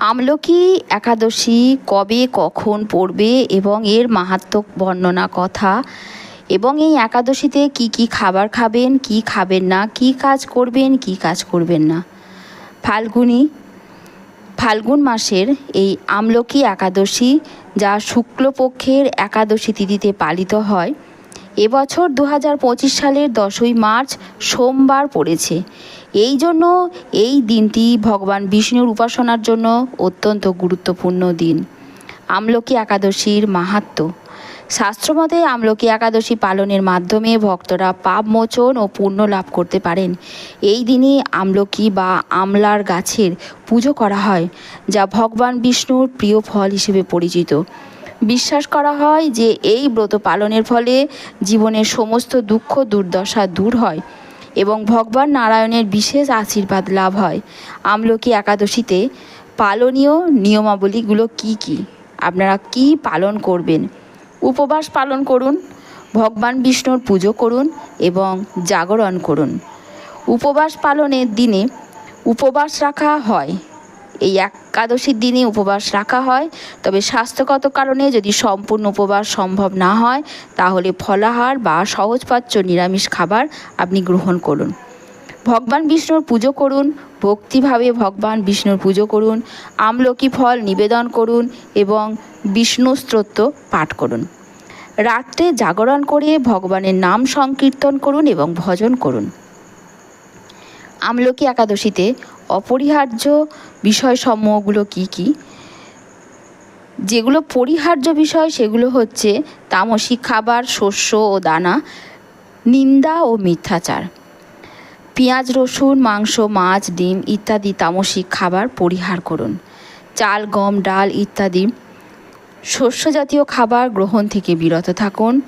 আমলকি একাদশী কবে, কখন পড়বে এবং এর মাহাত্ম্য বর্ণনা কথা? এবং এই একাদশীতে কি কি খাবার খাবেন, কি খাবেন না, কি কাজ করবেন, কি কাজ করবেন না? ফাল্গুনী, ফাল্গুন মাসের এই আমলকি একাদশী যা শুক্লপক্ষের একাদশী তিথিতে পালিত হয় এবছর দু হাজার পঁচিশ সালের দশই মার্চ সোমবার পড়েছে। এই জন্য এই দিনটি ভগবান বিষ্ণুর উপাসনার জন্য অত্যন্ত গুরুত্বপূর্ণ দিন। আমলকি একাদশীর মাহাত্ম্য। শাস্ত্রমতে আমলকি একাদশী পালনের মাধ্যমে ভক্তরা পাপ মোচন ও পুণ্য লাভ করতে পারেন। এই দিনে আমলকি বা আমলার গাছের পুজো করা হয়, যা ভগবান বিষ্ণুর প্রিয় ফল হিসেবে পরিচিত। বিশ্বাস করা হয় যে এই ব্রত পালনের ফলে জীবনের সমস্ত দুঃখ দুর্দশা দূর হয়। এবং ভগবান নারায়ণের বিশেষ আশীর্বাদ লাভ হয়। আমলকি একাদশীতে পালনীয় নিয়মাবলীগুলো কি কি? আপনারা কি পালন করবেন? উপবাস পালন করুন, ভগবান বিষ্ণুর পুজো করুন এবং জাগরণ করুন। উপবাস পালনের দিনে উপবাস রাখা হয়। এই একাদশীর দিনে উপবাস রাখা হয়। তবে স্বাস্থ্যগত কারণে যদি সম্পূর্ণ উপবাস সম্ভব না হয়, তাহলে ফলাহার বা সহজপাচ্য নিরামিষ খাবার আপনি গ্রহণ করুন। ভগবান বিষ্ণুর পুজো করুন, ভক্তিভাবে ভগবান বিষ্ণুর পুজো করুন, আমলকি ফল নিবেদন করুন এবং বিষ্ণু স্তোত্র পাঠ করুন। রাত্রে জাগরণ করে ভগবানের নাম সংকীর্তন করুন এবং ভজন করুন। আমলকি একাদশীতে অপরিহার্য বিষয়সমূহগুলো কি কি? যেগুলো পরিহার্য বিষয় সেগুলো হচ্ছে তামসিক খাবার, শস্য ও দানা, নিন্দা ও মিথ্যাচার। পেঁয়াজ, রসুন, মাংস, মাছ, ডিম ইত্যাদি তামসিক খাবার পরিহার করুন। চাল, গম, ডাল ইত্যাদি শস্য জাতীয় খাবার গ্রহণ থেকে বিরত থাকুন।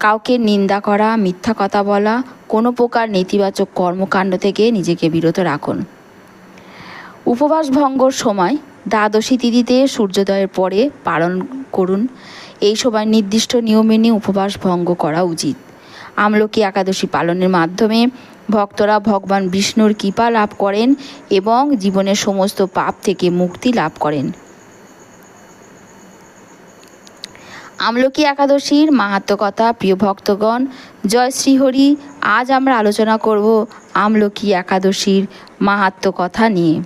কাউকে নিন্দা করা, মিথ্যা কথা বলা, কোনো প্রকার নেতিবাচক কর্মকাণ্ড থেকে নিজেকে বিরত রাখুন। উপবাস ভঙ্গর সময় দ্বাদশী তিথিতে সূর্যোদয়ের পরে পালন করুন। এই সময় নির্দিষ্ট নিয়ম মেনে উপবাস ভঙ্গ করা উচিত। আমলকি একাদশী পালনের মাধ্যমে ভক্তরা ভগবান বিষ্ণুর কৃপা লাভ করেন এবং জীবনের সমস্ত পাপ থেকে মুক্তি লাভ করেন। আমলকি একাদশীর মাহাত্মকতা প্রিয় ভক্তগণ, জয় শ্রীহরি, আজ আমরা আলোচনা করব আমলকি একাদশীর মাহাত্ম কথা নিয়ে।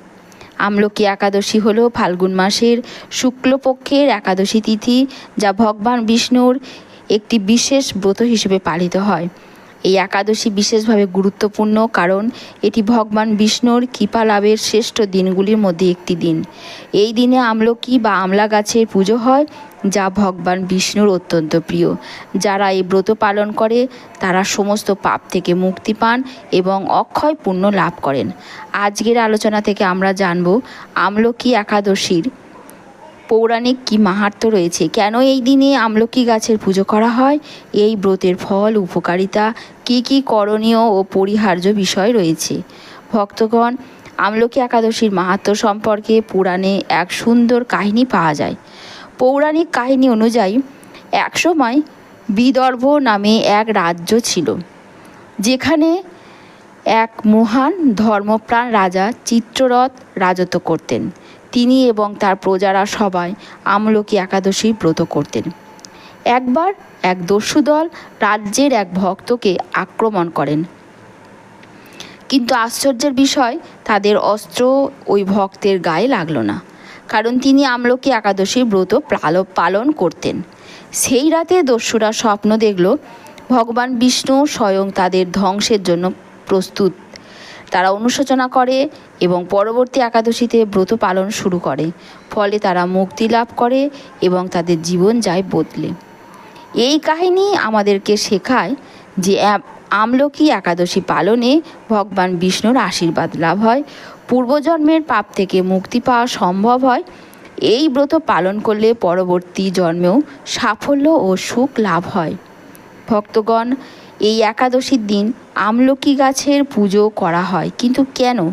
আমলকি একাদশী হল ফাল্গুন মাসের শুক্লপক্ষের একাদশী তিথি, যা ভগবান বিষ্ণুর একটি বিশেষ ব্রত হিসেবে পালিত হয়। এই একাদশী বিশেষভাবে গুরুত্বপূর্ণ কারণ এটি ভগবান বিষ্ণুর কৃপা লাভের শ্রেষ্ঠ দিনগুলির মধ্যে একটি দিন। এই দিনে আমলকি বা আমলা গাছের পুজো হয়। যা ভগবান বিষ্ণুর অত্যন্ত প্রিয়। যারা এই ব্রত পালন করে, তারা সমস্ত পাপ থেকে মুক্তি পান এবং অক্ষয় পুণ্য লাভ করেন। আজকের আলোচনা থেকে আমরা জানব, আমলকি একাদশীর পৌরাণিক কি মাহাত্ম্য রয়েছে? কেন এই দিনে আমলকি গাছের পুজো করা হয়? এই ব্রতের ফল, উপকারিতা, কি কি করণীয় ও পরিহার্য বিষয় রয়েছে? ভক্তগণ, আমলকি একাদশীর মাহাত্ম্য সম্পর্কে পুরাণে এক সুন্দর কাহিনী পাওয়া যায়। পৌরাণিক কাহিনী অনুযায়ী একসময় বিদর্ভ নামে এক রাজ্য ছিল, যেখানে এক মহান ধর্মপ্রাণ রাজা চিত্ররথ রাজত্ব করতেন। তিনি এবং তার প্রজারা সবাই আমলকি একাদশী ব্রত করতেন। একবার এক দস্যুদল রাজ্যের এক ভক্তকে আক্রমণ করেন। কিন্তু আশ্চর্যের বিষয়, তাদের অস্ত্র ওই ভক্তের গায়ে লাগল না। কারণ তিনি আমলকি একাদশী ব্রত পাল- পালন করতেন। সেই রাতে দস্যুরা স্বপ্ন দেখল, ভগবান বিষ্ণু স্বয়ং তাদের ধ্বংসের জন্য প্রস্তুত। তারা অনুশোচনা করে এবং পরবর্তী একাদশীতে ব্রত পালন শুরু করে। ফলে তারা মুক্তি লাভ করে এবং তাদের জীবন যায় বদলে। এই কাহিনী আমাদেরকে শেখায় যে আমলকি একাদশী পালনে ভগবান বিষ্ণুর আশীর্বাদ লাভ হয়। পূর্বজন্মের পাপ থেকে মুক্তি পাওয়া সম্ভব হয়। এই ব্রত পালন করলে পরবর্তী জন্মেও সাফল্য ও সুখ লাভ হয়। ভক্তগণ, এই একাদশীর দিন আমলকি গাছের পুজো করা হয়। কিন্তু কেন?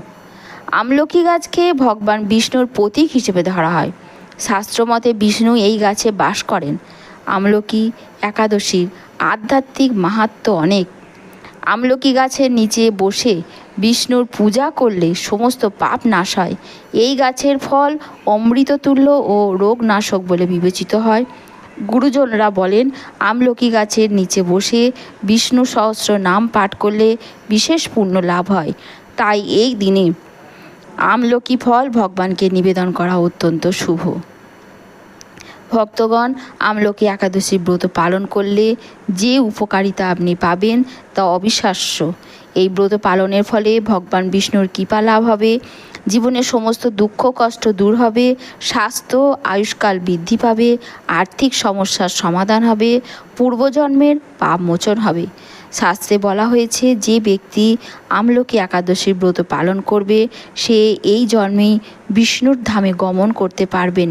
আমলকি গাছকে ভগবান বিষ্ণুর প্রতীক হিসেবে ধরা হয়। শাস্ত্রমতে বিষ্ণু এই গাছে বাস করেন। আমলকি একাদশীর আধ্যাত্মিক মাহাত্ম্য অনেক। আমলকি গাছের নিচে বসে বিষ্ণুর পূজা করলে সমস্ত পাপ নাশ হয়। এই গাছের ফল অমৃততুল্য ও রোগনাশক বলে বিবেচিত হয়। গুরুজনরা বলেন, আমলকি গাছের নিচে বসে বিষ্ণু সহস্র নাম পাঠ করলে বিশেষ পুণ্য লাভ হয়। তাই এই দিনে আমলকি ফল ভগবানকে নিবেদন করা অত্যন্ত শুভ। ভক্তগণ, আমলকি একাদশী ব্রত পালন করলে যে উপকারিতা আপনি পাবেন তা অবিশ্বাস্য। এই ব্রত পালনের ফলে ভগবান বিষ্ণুর কৃপা লাভ হবে জীবনের সমস্ত দুঃখ, কষ্ট দূর হবে, স্বাস্থ্য, আয়ুষ্কাল বৃদ্ধি পাবে, আর্থিক সমস্যার সমাধান হবে, পূর্বজন্মের পাপ মোচন হবে। শাস্ত্রে বলা হয়েছে, যে ব্যক্তি আমলকি একাদশীর ব্রত পালন করবে, সে এই জন্মেই বিষ্ণুর ধামে গমন করতে পারবেন।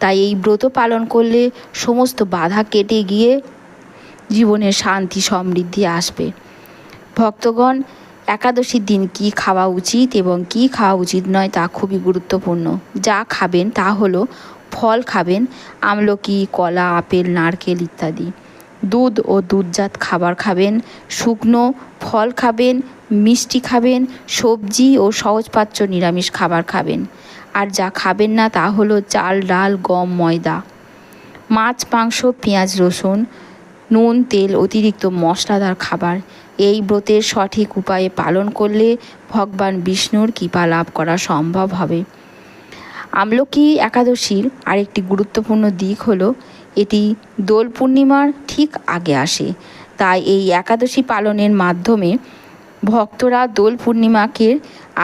তাই এই ব্রত পালন করলে সমস্ত বাধা কেটে গিয়ে জীবনে শান্তি সমৃদ্ধি আসবে। ভক্তগণ, একাদশীর দিন কি খাওয়া উচিত এবং কি খাওয়া উচিত নয় তা খুবই গুরুত্বপূর্ণ। যা খাবেন তা হলো ফল খাবেন, আমলকি, কলা, আপেল, নারকেল ইত্যাদি। দুধ ও দুধজাত খাবার খাবেন, শুকনো ফল খাবেন মিষ্টি খাবেন, সবজি ও সহজপাচ্য নিরামিষ খাবার খাবেন। আর যা খাবেন না তা হলো চাল, ডাল, গম, ময়দা। মাছ, মাংস, পেঁয়াজ, রসুন, নুন, তেল, অতিরিক্ত মশলাদার খাবার। এই ব্রতের সঠিক উপায়ে পালন করলে ভগবান বিষ্ণুর কৃপা লাভ করা সম্ভব হবে। আমলকি একাদশীর আরেকটি গুরুত্বপূর্ণ দিক হলো, এটি দোল পূর্ণিমার ঠিক আগে আসে। তাই এই একাদশী পালনের মাধ্যমে ভক্তরা দোল পূর্ণিমাকে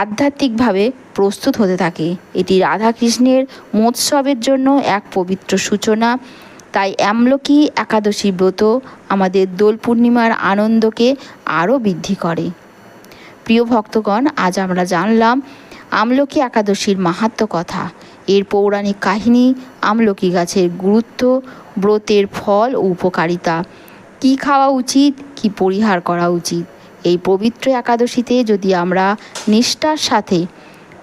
আধ্যাত্মিকভাবে প্রস্তুত হতে থাকে। এটি রাধাকৃষ্ণের মহোৎসবের জন্য এক পবিত্র সূচনা। তাই আমলকি একাদশী ব্রত আমাদের দোল পূর্ণিমার আনন্দকে আরও বৃদ্ধি করে। প্রিয় ভক্তগণ, আজ আমরা জানলাম আমলকি একাদশীর মাহাত্ম কথা। এর পৌরাণিক কাহিনী, আমলকি গাছের গুরুত্ব, ব্রতের ফল ও উপকারিতা। কী খাওয়া উচিত, কি পরিহার করা উচিত? এই পবিত্র একাদশীতে যদি আমরা নিষ্ঠার সাথে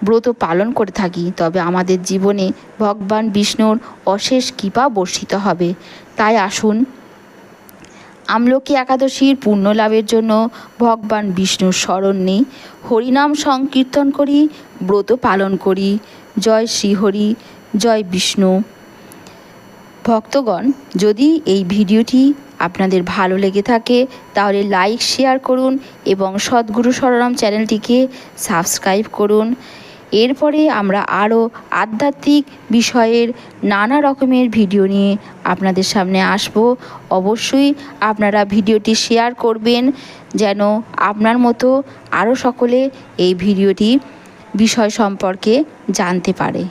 ব্রত পালন করে থাকি, তবে আমাদের জীবনে ভগবান বিষ্ণুর অশেষ কৃপা বর্ষিত হবে। তাই আসুন, আমলকি একাদশীর পুণ্য লাভের জন্য ভগবান বিষ্ণুর স্মরণ নেই হরিনাম সংকীর্তন করি, ব্রত পালন করি। জয় শ্রীহরি, জয় বিষ্ণু। ভক্তগণ, যদি এই ভিডিওটি আপনাদের ভালো লেগে থাকে, তাহলে লাইক শেয়ার করুন এবং সদ্গুরু সরনাম চ্যানেলটিকে সাবস্ক্রাইব করুন। এরপরে আমরা আরও আধ্যাত্মিক বিষয়ের নানা রকমের ভিডিও নিয়ে আপনাদের সামনে আসব। অবশ্যই আপনারা ভিডিওটি শেয়ার করবেন যেন আপনার মতো আরও সকলে এই ভিডিওটি বিষয় সম্পর্কে জানতে পারে।